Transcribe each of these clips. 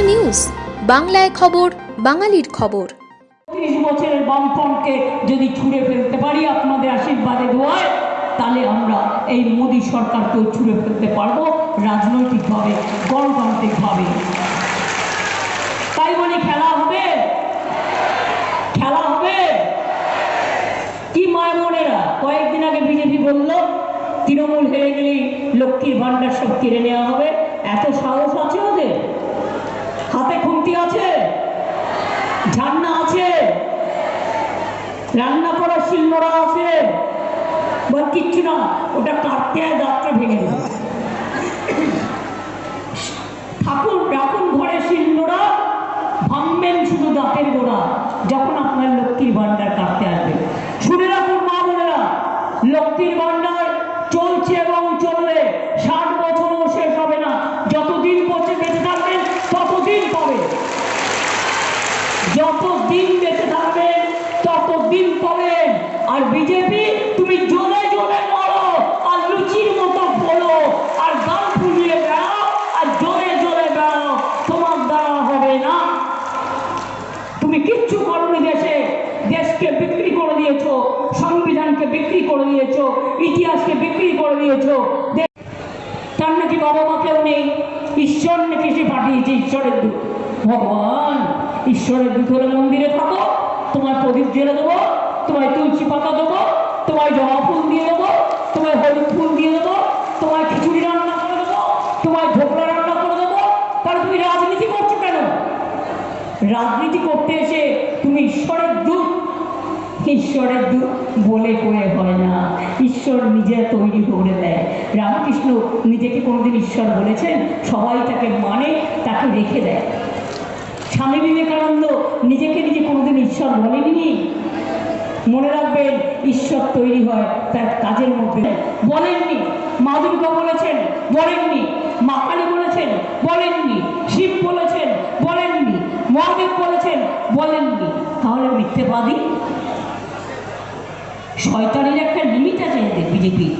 News, বাংলায় খবর, বাঙালির খবর। ত্রিশ বছরের বামফ্রন্টকে যদি ছুঁড়ে ফেলতে পারি আপনাদের আশীর্বাদে দোয়ায়, তাহলে আমরা এই মোদী সরকারকেও ছুঁড়ে ফেলতে পারব রাজনৈতিকভাবে, গণতান্ত্রিকভাবে। তাই বলে খেলা হবে? খেলা হবে? কি মায় বোনেরা কয়েকদিন আগে বিজেপি বলল, তৃণমূল হেরে গেলেই লক্ষ্মীর ভাণ্ডার সব কেড়ে নেওয়া হবে। এত সাহস আছে হাতে খুন্তি আছে? ঝান্না আছে? রান্না করার শিলনোড়া আছে? বা কিচ্ছু না, ওটা কাটতে আর দাঁতটা ভেঙে দেবে। ঠাকুর, রাখুন ঘরে শিলনোড়া, ভাঙবেন শুধু দাঁতের গোড়া, যখন আপনার লক্ষ্মীর ভাণ্ডার কাটতে আসবে। শুনে রাখুন মা বোনেরা, লক্ষ্মীর ভাণ্ডার চলছে এবং চলবে ষাট বছরও শেষ হবে না যতদিন বসে বেঁচে থাকবেন ততদিন পাবে যত দিন বেঁচে থাকবেন তত দিন পাবেন আর বিজেপি তুমি জোরে জোরে মারো আর লুচির মতো বলো আর গান ফুলিয়ে বেড়াও আর জোরে জোরে বেড়াও। তোমার দ্বারা হবে না। তুমি কিচ্ছু করনি দেশে। দেশকে বিক্রি করে দিয়েছ, সংবিধানকে বিক্রি করে দিয়েছ, ইতিহাসকে বিক্রি করে দিয়েছ। তার নাকি বাবা মা কেউ নেই? ঈশ্বর নাকি সে পাঠিয়েছে ঈশ্বরের দূত? ভগবান, ঈশ্বরের হলে মন্দিরে থাকো, তোমায় প্রদীপ জেলে দেবো, তোমায় তুলসী পাতা দেবো, তোমায় জবা ফুল দিয়ে দেবো, তোমায় হলুদ ফুল দিয়ে দেবো, তোমায় খিচুড়ি রান্না করে দেবো, তোমায় ঢোকলা রান্না করে দেবো। তাহলে তুমি রাজনীতি করছ কেন? রাজনীতি করতে এসে তুমি ঈশ্বরের দূত। ঈশ্বরের দূত বলে করে হয় না। ঈশ্বর নিজে তৈরি করে দেয়। রামকৃষ্ণ নিজেকে কোনোদিন ঈশ্বর বলেছেন, সবাই তাকে মানে তাকে রেখে দেয়। স্বামী বিবেকানন্দ নিজেকে নিজে কোনোদিন ঈশ্বর বলেনি মনে রাখবেন, ঈশ্বর তৈরি হয় তার কাজের মধ্যে। বলেননি। মা দুর্গা বলেছেন, বলেননি। মা কালী বলেছেন, বলেননি। শিব বলেছেন, বলেননি। মহাদেব বলেছেন, বলেননি। তাহলে মিথ্যে মিথ্যেবাদী? শয়তানের একটা লিমিট আছে এদের বিজেপি।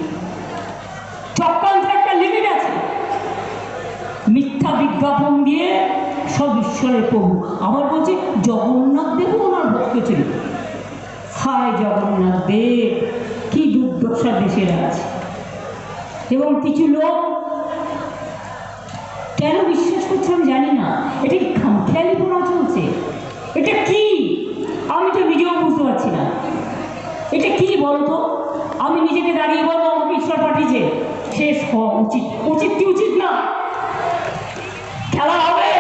চক্রান্তের একটা লিমিট আছে। মিথ্যা বিজ্ঞাপন দিয়ে সব ঈশ্বরের প্রভু। আবার বলছে, জগন্নাথ দেবও ওনার ভক্ত ছিল। হায় জগন্নাথ দেব, কি দুর্দশা দেশের আছে এবং কিছু লোক কেন বিশ্বাস করছে আমি জানি না। এটা কি খামখেয়ালি পড়া চলছে? এটা কি? আমি তো নিজেও বুঝতে পারছি না। এটা কি বলতো? আমি নিজেকে দাঁড়িয়ে বলব, আমাকে ঈশ্বর পাঠিয়েছে। শেষ হওয়া উচিত। উচিত কি উচিত না? খেলা হবে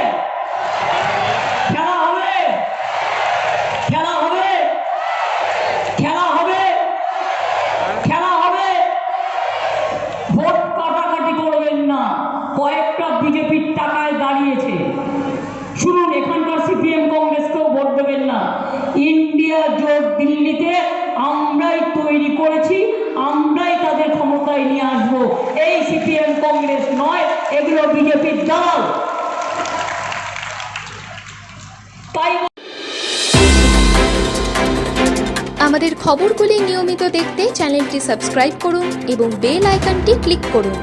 খেলা হবে খেলা হবে খেলা হবে খেলা হবে ভোট কাটাকাটি করবেন না কয়েকটা বিজেপির টাকায় দাঁড়িয়েছে শুনুন এখানকার সিপিএম কংগ্রেসকেও ভোট দেবেন না। ইন্ডিয়া জোট দিল্লিতে আমরাই তৈরি করেছি, আমরাই তাদের ক্ষমতায় নিয়ে আসব। এই সিপিএম কংগ্রেস নয়, এগুলো বিজেপির দল তাই আমাদের খবরগুলি নিয়মিত দেখতে চ্যানেলটি সাবস্ক্রাইব করুন এবং বেল আইকনটি ক্লিক করুন।